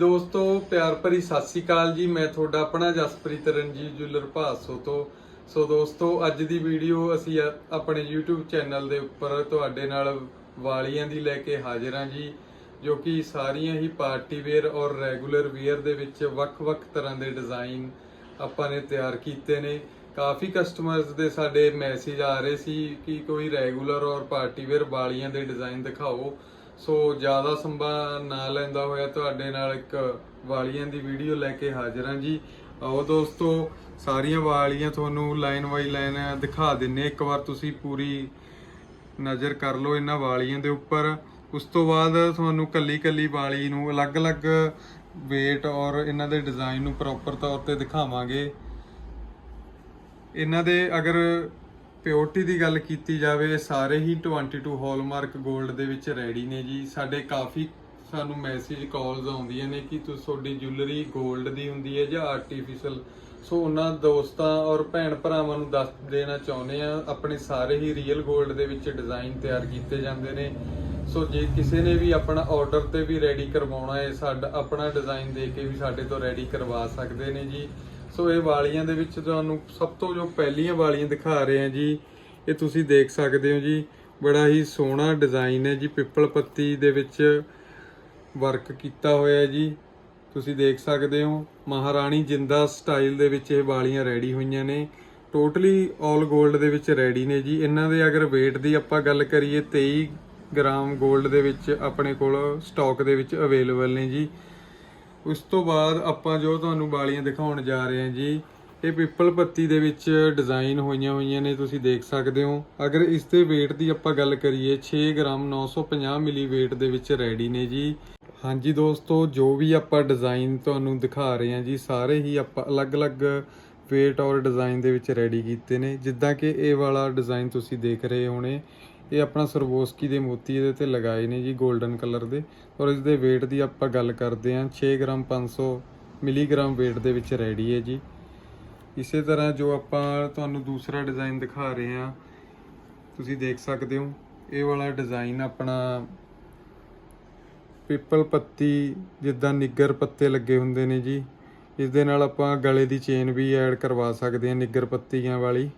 ਦੋਸਤੋ, ਪਿਆਰ ਭਰੀ ਸਤਿ ਸ੍ਰੀ ਅਕਾਲ ਜੀ। ਮੈਂ ਤੁਹਾਡਾ ਆਪਣਾ ਜਸਪ੍ਰੀਤ ਰਣਜੀਤ ਜੁਲਰ ਭਾਸੋ ਤੋਂ। ਸੋ ਦੋਸਤੋ, ਅੱਜ ਦੀ ਵੀਡੀਓ ਅਸੀਂ ਅ- ਆਪਣੇ YouTube ਚੈਨਲ ਦੇ ਉੱਪਰ ਤੁਹਾਡੇ ਨਾਲ ਵਾਲੀਆਂ ਦੀ ਲੈ ਕੇ ਹਾਜ਼ਰ ਹਾਂ ਜੀ, ਜੋ ਕਿ ਸਾਰੀਆਂ ਹੀ ਪਾਰਟੀ ਵੇਅਰ ਔਰ ਰੈਗੂਲਰ ਵੇਅਰ ਦੇ ਵਿੱਚ ਵੱਖ-ਵੱਖ ਤਰ੍ਹਾਂ ਦੇ ਡਿਜ਼ਾਈਨ ਆਪਾਂ ਨੇ ਤਿਆਰ ਕੀਤੇ ਨੇ। ਕਾਫੀ ਕਸਟਮਰਸ ਦੇ ਸਾਡੇ ਮੈਸੇਜ ਆ ਰਹੇ ਸੀ ਕਿ ਕੋਈ ਰੈਗੂਲਰ ਔਰ ਪਾਰਟੀ ਵੇਅਰ ਵਾਲੀਆਂ ਦੇ ਡਿਜ਼ਾਈਨ ਦਿਖਾਓ। ਸੋ ਜ਼ਿਆਦਾ ਸੰਭਾ ਨਾ ਲੈਂਦਾ ਹੋਇਆ ਤੁਹਾਡੇ ਨਾਲ ਇੱਕ ਵਾਲੀਆਂ ਦੀ ਵੀਡੀਓ ਲੈ ਕੇ ਹਾਜ਼ਰ ਹਾਂ ਜੀ। ਆਓ ਦੋਸਤੋ, ਸਾਰੀਆਂ ਵਾਲੀਆਂ ਤੁਹਾਨੂੰ ਲਾਈਨ ਬਾਈ ਲਾਈਨ ਦਿਖਾ ਦਿੰਨੇ ਇੱਕ ਵਾਰ ਤੁਸੀਂ ਪੂਰੀ ਨਜ਼ਰ ਕਰ ਲਓ ਇਹਨਾਂ ਵਾਲੀਆਂ ਦੇ ਉੱਪਰ। ਉਸ ਤੋਂ ਬਾਅਦ ਤੁਹਾਨੂੰ ਕੱਲੀ ਕੱਲੀ ਵਾਲੀ ਨੂੰ ਅਲੱਗ-ਅਲੱਗ weight ਔਰ ਇਹਨਾਂ ਦੇ ਡਿਜ਼ਾਈਨ ਨੂੰ ਪ੍ਰੋਪਰ ਤੌਰ ਤੇ ਦਿਖਾਵਾਂਗੇ। ਇਹਨਾਂ ਦੇ ਅਗਰ ਪਿਓਰਟੀ ਦੀ ਗੱਲ ਕੀਤੀ ਜਾਵੇ, ਸਾਰੇ ਹੀ 22 ਹਾਲਮਾਰਕ 골ਡ ਦੇ ਵਿੱਚ ਰੈਡੀ ਨੇ ਜੀ। ਸਾਡੇ ਕਾਫੀ ਸਾਨੂੰ ਮੈਸੇਜ ਕਾਲਸ ਆਉਂਦੀਆਂ ਨੇ ਕਿ ਤੁਹਾਡੀ ਜੁਐਲਰੀ 골ਡ ਦੀ ਹੁੰਦੀ ਹੈ ਜਾਂ ਆਰਟੀਫੀਸ਼ਲ ਸੋ ਉਹਨਾਂ ਦੋਸਤਾਂ ਔਰ ਭੈਣ ਭਰਾਵਾਂ ਨੂੰ ਦੱਸ ਦੇਣਾ ਚਾਹੁੰਦੇ ਆ ਆਪਣੇ ਸਾਰੇ ਹੀ ਰੀਅਲ 골ਡ ਦੇ ਵਿੱਚ ਡਿਜ਼ਾਈਨ ਤਿਆਰ ਕੀਤੇ ਜਾਂਦੇ ਨੇ। ਸੋ ਜੇ ਕਿਸੇ ਨੇ ਵੀ ਆਪਣਾ ਆਰਡਰ ਤੇ ਵੀ ਰੈਡੀ ਕਰਵਾਉਣਾ ਹੈ, ਸਾਡਾ ਆਪਣਾ ਡਿਜ਼ਾਈਨ ਦੇ ਕੇ ਵੀ ਸਾਡੇ ਤੋਂ ਰੈਡੀ ਕਰਵਾ ਸਕਦੇ ਨੇ ਜੀ। ਸੋ ਇਹ ਵਾਲੀਆਂ ਦੇ ਵਿੱਚ ਤੁਹਾਨੂੰ ਸਭ ਤੋਂ ਜੋ ਪਹਿਲੀਆਂ ਵਾਲੀਆਂ ਦਿਖਾ ਰਹੇ ਹਾਂ ਜੀ, ਇਹ ਤੁਸੀਂ ਦੇਖ ਸਕਦੇ ਹੋ ਜੀ। ਬੜਾ ਹੀ ਸੋਹਣਾ ਡਿਜ਼ਾਈਨ ਹੈ ਜੀ, ਪਿੱਪਲ ਪੱਤੀ ਦੇ ਵਿੱਚ ਵਰਕ ਕੀਤਾ ਹੋਇਆ ਜੀ। ਤੁਸੀਂ ਦੇਖ ਸਕਦੇ ਹੋ, ਮਹਾਰਾਣੀ ਜਿੰਦਾ ਸਟਾਈਲ ਦੇ ਵਿੱਚ ਇਹ ਵਾਲੀਆਂ ਰੈਡੀ ਹੋਈਆਂ ਨੇ। ਟੋਟਲੀ 올 골ਡ ਦੇ ਵਿੱਚ ਰੈਡੀ ਨੇ ਜੀ। ਇਹਨਾਂ ਦੇ ਅਗਰ weight ਦੀ ਆਪਾਂ ਗੱਲ ਕਰੀਏ 23 ਗ੍ਰਾਮ 골ਡ ਦੇ ਵਿੱਚ ਆਪਣੇ ਕੋਲ ਸਟਾਕ ਦੇ ਵਿੱਚ ਅਵੇਲੇਬਲ ਨੇ ਜੀ। ਉਸ ਤੋਂ ਬਾਅਦ ਆਪਾਂ ਜੋ ਤੁਹਾਨੂੰ ਵਾਲੀਆਂ ਦਿਖਾਉਣ ਜਾ ਰਹੇ ਹਾਂ ਜੀ, ਇਹ ਪਿੱਪਲ ਪੱਤੀ ਦੇ ਵਿੱਚ ਡਿਜ਼ਾਈਨ ਹੋਈਆਂ ਹੋਈਆਂ ਨੇ, ਤੁਸੀਂ ਦੇਖ ਸਕਦੇ ਹੋ। ਅਗਰ ਇਸ ਦੇ weight ਦੀ ਆਪਾਂ ਗੱਲ ਕਰੀਏ 6 ਗ੍ਰਾਮ 950 ਮਿਲੀ weight ਦੇ ਵਿੱਚ ਰੈਡੀ ਨੇ ਜੀ। ਹਾਂਜੀ ਦੋਸਤੋ, ਜੋ ਵੀ ਆਪਾਂ ਡਿਜ਼ਾਈਨ ਤੁਹਾਨੂੰ ਦਿਖਾ ਰਹੇ ਹਾਂ ਜੀ, ਸਾਰੇ ਹੀ ਆਪਾਂ ਅਲੱਗ-ਅਲੱਗ weight ਔਰ ਡਿਜ਼ਾਈਨ ਦੇ ਵਿੱਚ ਰੈਡੀ ਕੀਤੇ ਨੇ। ਜਿੱਦਾਂ ਕਿ ਇਹ ਵਾਲਾ ਡਿਜ਼ਾਈਨ ਤੁਸੀਂ ਦੇਖ ਰਹੇ ਹੋਣੇ ਇਹ ਆਪਣਾ ਸਰਵੋਸਕੀ ਦੇ ਮੋਤੀ ਇਹਦੇ ਤੇ ਲਗਾਏ ਨੇ ਜੀ 골ਡਨ ਕਲਰ ਦੇ। ਔਰ ਇਸ ਦੇ weight ਦੀ ਆਪਾਂ ਗੱਲ ਕਰਦੇ ਹਾਂ 6 ਗ੍ਰਾਮ 500 ਮਿਲੀਗ੍ਰਾਮ weight ਦੇ ਵਿੱਚ ਰੈਡੀ ਹੈ ਜੀ। ਇਸੇ ਤਰ੍ਹਾਂ ਜੋ ਆਪਾਂ ਤੁਹਾਨੂੰ ਦੂਸਰਾ ਡਿਜ਼ਾਈਨ ਦਿਖਾ ਰਹੇ ਹਾਂ, ਤੁਸੀਂ ਦੇਖ ਸਕਦੇ ਹੋ, ਇਹ ਵਾਲਾ ਡਿਜ਼ਾਈਨ ਆਪਣਾ ਪਿੱਪਲ ਪੱਤੀ ਜਿੱਦਾਂ ਨਿੱਗਰ ਪੱਤੇ ਲੱਗੇ ਹੁੰਦੇ ਨੇ ਜੀ। ਇਸ ਦੇ ਨਾਲ ਆਪਾਂ ਗਲੇ ਦੀ ਚੇਨ ਵੀ ਐਡ ਕਰਵਾ ਸਕਦੇ ਹਾਂ, ਨਿੱਗਰ ਪੱਤੀਆਂ ਵਾਲੀ।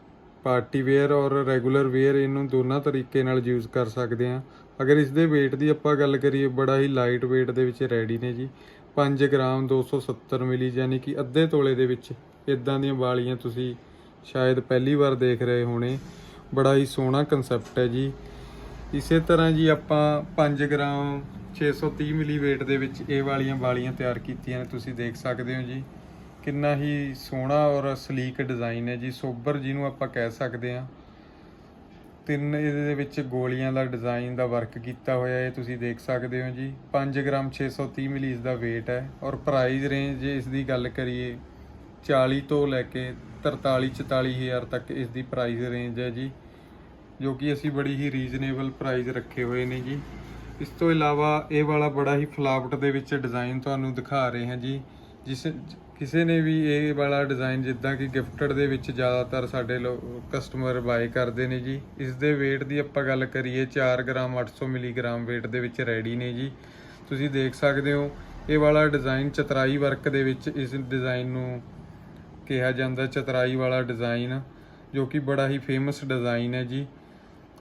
ਪਾਰਟੀ ਵੇਅਰ ਔਰ ਰੈਗੂਲਰ ਵੇਅਰ ਇਹਨੂੰ ਦੋਨਾਂ ਤਰੀਕੇ ਨਾਲ ਯੂਜ਼ ਕਰ ਸਕਦੇ ਹਾਂ। ਅਗਰ ਇਸ ਦੇ weight ਦੀ ਆਪਾਂ ਗੱਲ ਕਰੀਏ, ਬੜਾ ਹੀ ਲਾਈਟ weight ਦੇ ਵਿੱਚ ਰੈਡੀ ਨੇ ਜੀ। 5 ਗ੍ਰਾਮ 270 ਮਿਲੀ, ਯਾਨੀ ਕਿ ਅੱਧੇ ਤੋਲੇ ਦੇ ਵਿੱਚ ਇਦਾਂ ਦੀਆਂ ਵਾਲੀਆਂ ਤੁਸੀਂ ਸ਼ਾਇਦ ਪਹਿਲੀ ਵਾਰ ਦੇਖ ਰਹੇ ਹੋਣੇ। ਬੜਾ ਹੀ ਸੋਹਣਾ ਕਨਸੈਪਟ ਹੈ ਜੀ। ਇਸੇ ਤਰ੍ਹਾਂ ਜੀ ਆਪਾਂ 5 ਗ੍ਰਾਮ 630 ਮਿਲੀ weight ਦੇ ਵਿੱਚ ਇਹ ਵਾਲੀਆਂ ਵਾਲੀਆਂ ਤਿਆਰ ਕੀਤੀਆਂ ਨੇ, ਤੁਸੀਂ ਦੇਖ ਸਕਦੇ ਹੋ ਜੀ। ਕਿੰਨਾ ਹੀ ਸੋਹਣਾ ਔਰ ਸਲੀਕ ਡਿਜ਼ਾਈਨ ਹੈ ਜੀ, ਸੋਬਰ ਜਿਹਨੂੰ ਆਪਾਂ ਕਹਿ ਸਕਦੇ ਹਾਂ। ਤਿੰਨ ਇਹਦੇ ਵਿੱਚ ਗੋਲੀਆਂ ਦਾ ਡਿਜ਼ਾਈਨ ਦਾ ਵਰਕ ਕੀਤਾ ਹੋਇਆ ਹੈ ਤੁਸੀਂ ਦੇਖ ਸਕਦੇ ਹੋ ਜੀ। 5 ਗ੍ਰਾਮ 630 ਮਿਲੀ ਇਸ ਦਾ weight ਹੈ ਔਰ ਪ੍ਰਾਈਸ ਰੇਂਜ ਜੇ ਇਸ ਦੀ ਗੱਲ ਕਰੀਏ 40 ਤੋਂ ਲੈ ਕੇ 43 44 ਹਜ਼ਾਰ ਤੱਕ ਇਸ ਦੀ ਪ੍ਰਾਈਸ ਰੇਂਜ ਹੈ ਜੀ, ਜੋ ਕਿ ਅਸੀਂ ਬੜੀ ਹੀ ਰੀਜ਼ਨੇਬਲ ਪ੍ਰਾਈਸ ਰੱਖੇ ਹੋਏ ਨੇ ਜੀ। ਇਸ ਤੋਂ ਇਲਾਵਾ ਇਹ ਵਾਲਾ ਬੜਾ ਹੀ ਫਲਾਵਟ ਦੇ ਵਿੱਚ ਡਿਜ਼ਾਈਨ ਤੁਹਾਨੂੰ ਦਿਖਾ ਰਹੇ ਹਾਂ ਜੀ। ਜਿਸ ਕਿਸੇ ਨੇ ਵੀ ਇਹ ਵਾਲਾ ਡਿਜ਼ਾਈਨ ਜਿੱਦਾਂ ਕਿ ਗਿਫਟਡ ਦੇ ਵਿੱਚ ਜ਼ਿਆਦਾਤਰ ਸਾਡੇ ਕਸਟਮਰ ਬਾਏ ਕਰਦੇ ਨੇ ਜੀ। ਇਸ ਦੇ weight ਦੀ ਆਪਾਂ ਗੱਲ ਕਰੀਏ 4 ਗ੍ਰਾਮ 800 ਮਿਲੀਗ੍ਰਾਮ weight ਦੇ ਵਿੱਚ ਰੈਡੀ ਨੇ ਜੀ। ਤੁਸੀਂ ਦੇਖ ਸਕਦੇ ਹੋ, ਇਹ ਵਾਲਾ ਡਿਜ਼ਾਈਨ ਚਤਰਾਈ ਵਰਕ ਦੇ ਵਿੱਚ ਇਸ ਡਿਜ਼ਾਈਨ ਨੂੰ ਕਿਹਾ ਜਾਂਦਾ, ਚਤਰਾਈ ਵਾਲਾ ਡਿਜ਼ਾਈਨ ਜੋ ਕਿ ਬੜਾ ਹੀ ਫੇਮਸ ਡਿਜ਼ਾਈਨ ਹੈ ਜੀ।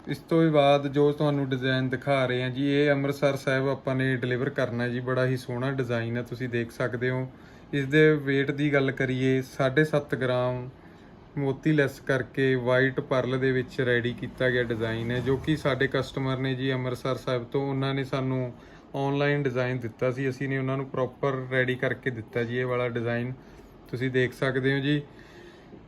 ਇਸ ਤੋਂ ਬਾਅਦ ਜੋ ਤੁਹਾਨੂੰ ਡਿਜ਼ਾਈਨ ਦਿਖਾ ਰਹੇ ਹਾਂ ਜੀ, ਇਹ ਅੰਮ੍ਰਿਤਸਰ ਸਾਹਿਬ ਆਪਾਂ ਨੇ ਡਿਲੀਵਰ ਕਰਨਾ ਜੀ, ਬੜਾ ਹੀ ਸੋਹਣਾ ਡਿਜ਼ਾਈਨ ਹੈ, ਤੁਸੀਂ ਦੇਖ ਸਕਦੇ ਹੋ। ਇਸ ਦੇ weight ਦੀ ਗੱਲ ਕਰੀਏ 7.5 ਗ੍ਰਾਮ ਮੋਤੀ ਲੈਸ ਕਰਕੇ ਵਾਈਟ ਪਰਲ ਦੇ ਵਿੱਚ ਰੈਡੀ ਕੀਤਾ ਗਿਆ ਡਿਜ਼ਾਈਨ ਹੈ, ਜੋ ਕਿ ਸਾਡੇ ਕਸਟਮਰ ਨੇ ਜੀ ਅੰਮ੍ਰਿਤਸਰ ਸਾਹਿਬ ਤੋਂ, ਉਹਨਾਂ ਨੇ ਸਾਨੂੰ ਆਨਲਾਈਨ ਡਿਜ਼ਾਈਨ ਦਿੱਤਾ ਸੀ। ਅਸੀਂ ਨੇ ਉਹਨਾਂ ਨੂੰ ਪ੍ਰੋਪਰ ਰੈਡੀ ਕਰਕੇ ਦਿੱਤਾ ਜੀ ਇਹ ਵਾਲਾ ਡਿਜ਼ਾਈਨ ਤੁਸੀਂ ਦੇਖ ਸਕਦੇ ਹੋ ਜੀ,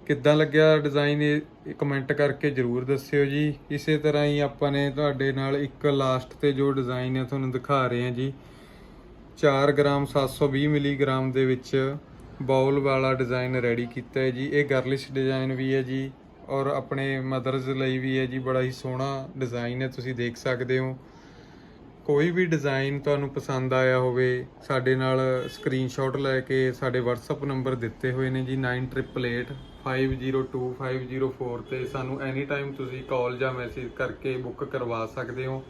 ਕਿੱਦਾਂ ਲੱਗਿਆ ਡਿਜ਼ਾਈਨ ਇਹ? ਕਮੈਂਟ ਕਰਕੇ ਜਰੂਰ ਦੱਸਿਓ ਜੀ। ਇਸੇ ਤਰ੍ਹਾਂ ਹੀ ਆਪਾਂ ਨੇ ਤੁਹਾਡੇ ਨਾਲ ਇੱਕ ਲਾਸਟ ਤੇ ਜੋ ਡਿਜ਼ਾਈਨ ਹੈ, ਤੁਹਾਨੂੰ ਦਿਖਾ ਰਹੇ ਹਾਂ ਜੀ। 4 ਗ੍ਰਾਮ 720 ਮਿਲੀਗ੍ਰਾਮ ਦੇ ਵਿੱਚ ਬਾਉਲ ਵਾਲਾ ਡਿਜ਼ਾਈਨ ਰੈਡੀ ਕੀਤਾ ਹੈ ਜੀ। ਇਹ ਗਰਲਿਸ਼ ਡਿਜ਼ਾਈਨ ਵੀ ਹੈ ਜੀ ਔਰ ਆਪਣੇ ਮਦਰਜ਼ ਲਈ ਵੀ ਹੈ ਜੀ। ਬੜਾ ਹੀ ਸੋਹਣਾ ਡਿਜ਼ਾਈਨ ਹੈ, ਤੁਸੀਂ ਦੇਖ ਸਕਦੇ ਹੋ। ਕੋਈ ਵੀ ਡਿਜ਼ਾਈਨ ਤੁਹਾਨੂੰ ਪਸੰਦ ਆਇਆ ਹੋਵੇ, ਸਾਡੇ ਨਾਲ ਸਕਰੀਨਸ਼ਾਟ ਲੈ ਕੇ ਸਾਡੇ WhatsApp ਨੰਬਰ ਦਿੱਤੇ ਹੋਏ ਨੇ ਜੀ 9888 502504 ਤੇ ਸਾਨੂੰ ਐਨੀ ਟਾਈਮ ਤੁਸੀਂ ਕਾਲ ਜਾਂ ਮੈਸੇਜ ਕਰਕੇ ਬੁੱਕ ਕਰਵਾ ਸਕਦੇ ਹੋ।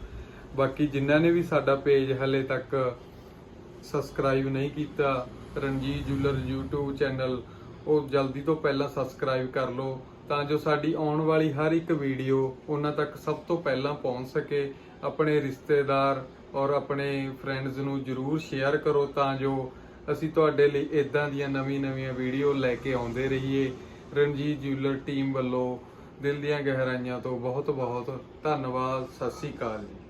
ਬਾਕੀ ਜਿਨ੍ਹਾਂ ਨੇ ਵੀ ਸਾਡਾ ਪੇਜ ਹਲੇ ਤੱਕ ਸਬਸਕ੍ਰਾਈਬ ਨਹੀਂ ਕੀਤਾ, ਰਣਜੀਤ ਜੁਲਰ YouTube ਚੈਨਲ ਉਹ ਜਲਦੀ ਤੋਂ ਪਹਿਲਾਂ ਸਬਸਕ੍ਰਾਈਬ ਕਰ ਲਓ, ਤਾਂ ਜੋ ਸਾਡੀ ਆਉਣ ਵਾਲੀ ਹਰ ਇੱਕ ਵੀਡੀਓ ਉਹਨਾਂ ਤੱਕ ਸਭ ਤੋਂ ਪਹਿਲਾਂ ਪਹੁੰਚ ਸਕੇ। ਆਪਣੇ ਰਿਸ਼ਤੇਦਾਰ ਔਰ ਆਪਣੇ ਫਰੈਂਡਸ ਨੂੰ ਜਰੂਰ ਸ਼ੇਅਰ ਕਰੋ, ਤਾਂ ਜੋ ਅਸੀਂ ਤੁਹਾਡੇ ਲਈ ਇਦਾਂ ਦੀਆਂ ਨਵੀਂ-ਨਵੀਆਂ ਵੀਡੀਓ ਲੈ ਕੇ ਆਉਂਦੇ ਰਹੀਏ। ਰਣਜੀਤ ਜੁਲਰ ਟੀਮ ਵੱਲੋਂ ਦਿਲ ਦੀਆਂ ਗਹਿਰਾਈਆਂ ਤੋਂ ਬਹੁਤ-ਬਹੁਤ ਧੰਨਵਾਦ, ਸਤਿ ਸ੍ਰੀ ਅਕਾਲ ਜੀ।